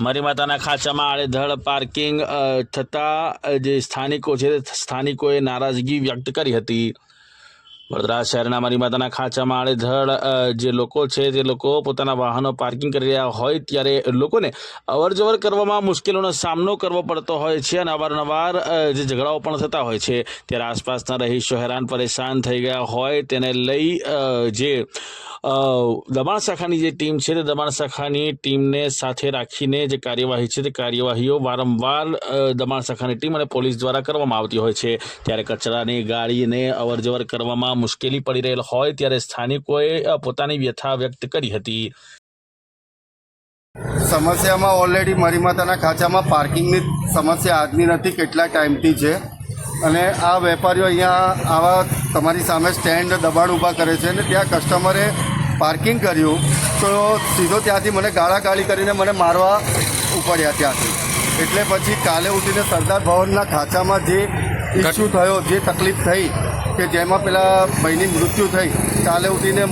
મારી માતાના ખાંચામાં આડેધડ પાર્કિંગ થતાં જે સ્થાનિકો છે સ્થાનિકોએ નારાજગી વ્યક્ત કરી હતી. વડોદરા શહેરના મારી માતાના ખાંચામાં આડેધડ જે લોકો છે તે લોકો પોતાના વાહનો પાર્કિંગ કરી રહ્યા હોય ત્યારે લોકોને અવરજવર કરવામાં મુશ્કેલીઓનો સામનો કરવો પડતો હોય છે અને અવારનવાર જે ઝઘડાઓ પણ થતા હોય છે. ત્યારે આસપાસના રહીશો હેરાન પરેશાન થઈ ગયા હોય તેને લઈ જે દમણ શાખાની જે ટીમ છે તે દમણ શાખાની ટીમને સાથે રાખીને જે કાર્યવાહી છે તે કાર્યવાહીઓ વારંવાર દમણ શાખાની ટીમ અને પોલીસ દ્વારા કરવામાં આવતી હોય છે. ત્યારે કચરાની ગાડીને અવરજવર કરવામાં મુશ્કેલી પડી રહેલ હોય ત્યારે સ્થાનિકોએ પોતાની વ્યથા વ્યક્ત કરી હતી. સમસ્યામાં ઓલરેડી મારી માતાના ખાંચામાં પાર્કિંગની સમસ્યા આજની નથી, કેટલા ટાઈમથી છે. અને આ વેપારીઓ અહીંયા આવા તમારી સામે સ્ટેન્ડ દબાણ ઊભા કરે છે અને ત્યાં કસ્ટમરે પાર્કિંગ કર્યું, તો સીધો ત્યાંથી મને ગાળાગાળી કરીને મને મારવા ઉપડ્યા ત્યાંથી. એટલે પછી કાલે ઉઠીને સરદાર ભવનના ખાંચામાં જે ઇસ્યુ થયો જે તકલીફ થઈ કે જેમાં પેલા ભાઈની મૃત્યુ થઈ કાલે ઉઠીને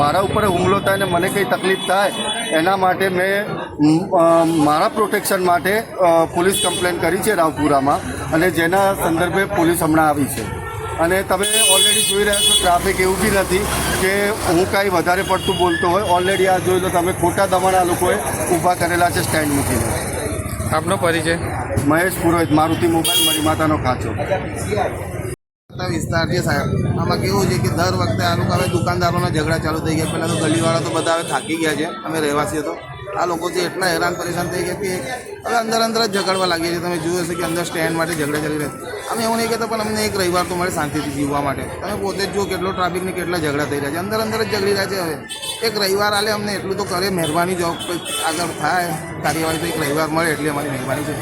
મારા ઉપર હુમલો થાય ને મને કંઈ તકલીફ થાય એના માટે મેં મારા પ્રોટેક્શન માટે પોલીસ કમ્પ્લેન કરી છે રાવપુરામાં અને જેના સંદર્ભે પોલીસ હમણાં આવી છે. અને તમે ઓલરેડી જોઈ રહ્યા છો ટ્રાફિક એવું બી નથી કે હું કાંઈ વધારે પડતું બોલતો હોય. ઓલરેડી આ જોઈ લો તમે ખોટા દમણ આ લોકોએ ઊભા કરેલા છે સ્ટેન્ડ મૂકીને. આપનો પરિચય? મહેશ પુરોહિત મારુતિ મોબાઈલ મારી માતાનો ખાચો. વિસ્તાર છે સાહેબ. આમાં કેવું છે કે દર વખતે આ લોકો હવે દુકાનદારોના ઝઘડા ચાલુ થઈ ગયા. પહેલાં તો ગલીવાળા તો બધા હવે થાકી ગયા છે. અમે રહેવાસીઓ તો. આ લોકો છે એટલા હેરાન પરેશાન થઈ ગયા કે હવે અંદર અંદર જ ઝઘડવા લાગીએ છીએ તમે જોયું હશે કે અંદર સ્ટેન્ડ માટે ઝઘડા ચાલી રહ્યા અમે એવું નહીં કહેતા પણ અમને એક રવિવાર તો મળે શાંતિથી જીવવા માટે. તમે પોતે જ જુઓ કેટલો ટ્રાફિકને કેટલા ઝઘડા થઈ રહ્યા છે. અંદર અંદર જ ઝઘડી રહ્યા છે હવે. એક રવિવાર આલે અમને એટલું તો કરે મહેરબાની જો કંઈક આગળ થાય કાર્યવાહી તો એક રવિવાર મળે એટલે અમારી મહેરબાની છે.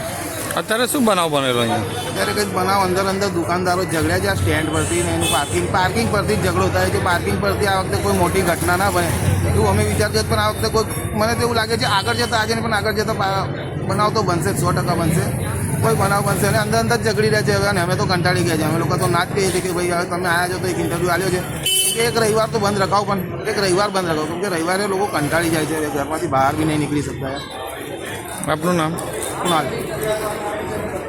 અત્યારે શું બનાવ બનેલો અહીંયા? અત્યારે કંઈક બનાવ અંદર અંદર દુકાનદારો ઝઘડ્યા છે આ સ્ટેન્ડ પરથી ને એનું પાર્કિંગ પાર્કિંગ પરથી જ ઝઘડો થાય છે પાર્કિંગ પરથી આ વખતે કોઈ મોટી ઘટના ના બને. એવું અમે વિચારતા પણ આ વખતે કોઈ મને તો એવું લાગે છે આગળ જતાં આજે પણ આગળ જતાં બનાવ તો બનશે સો ટકા બનશે. કોઈ બનાવ બનશે અને અંદર અંદર ઝઘડી રહ્યા છે હવે અને અમે તો કંટાળી ગયા છે અમે લોકો તો ના જ કહીએ છીએ કે ભાઈ હવે તમે આવ્યા છો તો એક ઇન્ટરવ્યૂ આવ્યો છે. કે એક રવિવાર તો બંધ રખાવો પણ એક રવિવાર બંધ રખાવ. કેમ કે રવિવારે લોકો કંટાળી જાય છે ઘરમાંથી બહાર બી નહીં નીકળી શકતા. આપનું નામ? કુણાલ.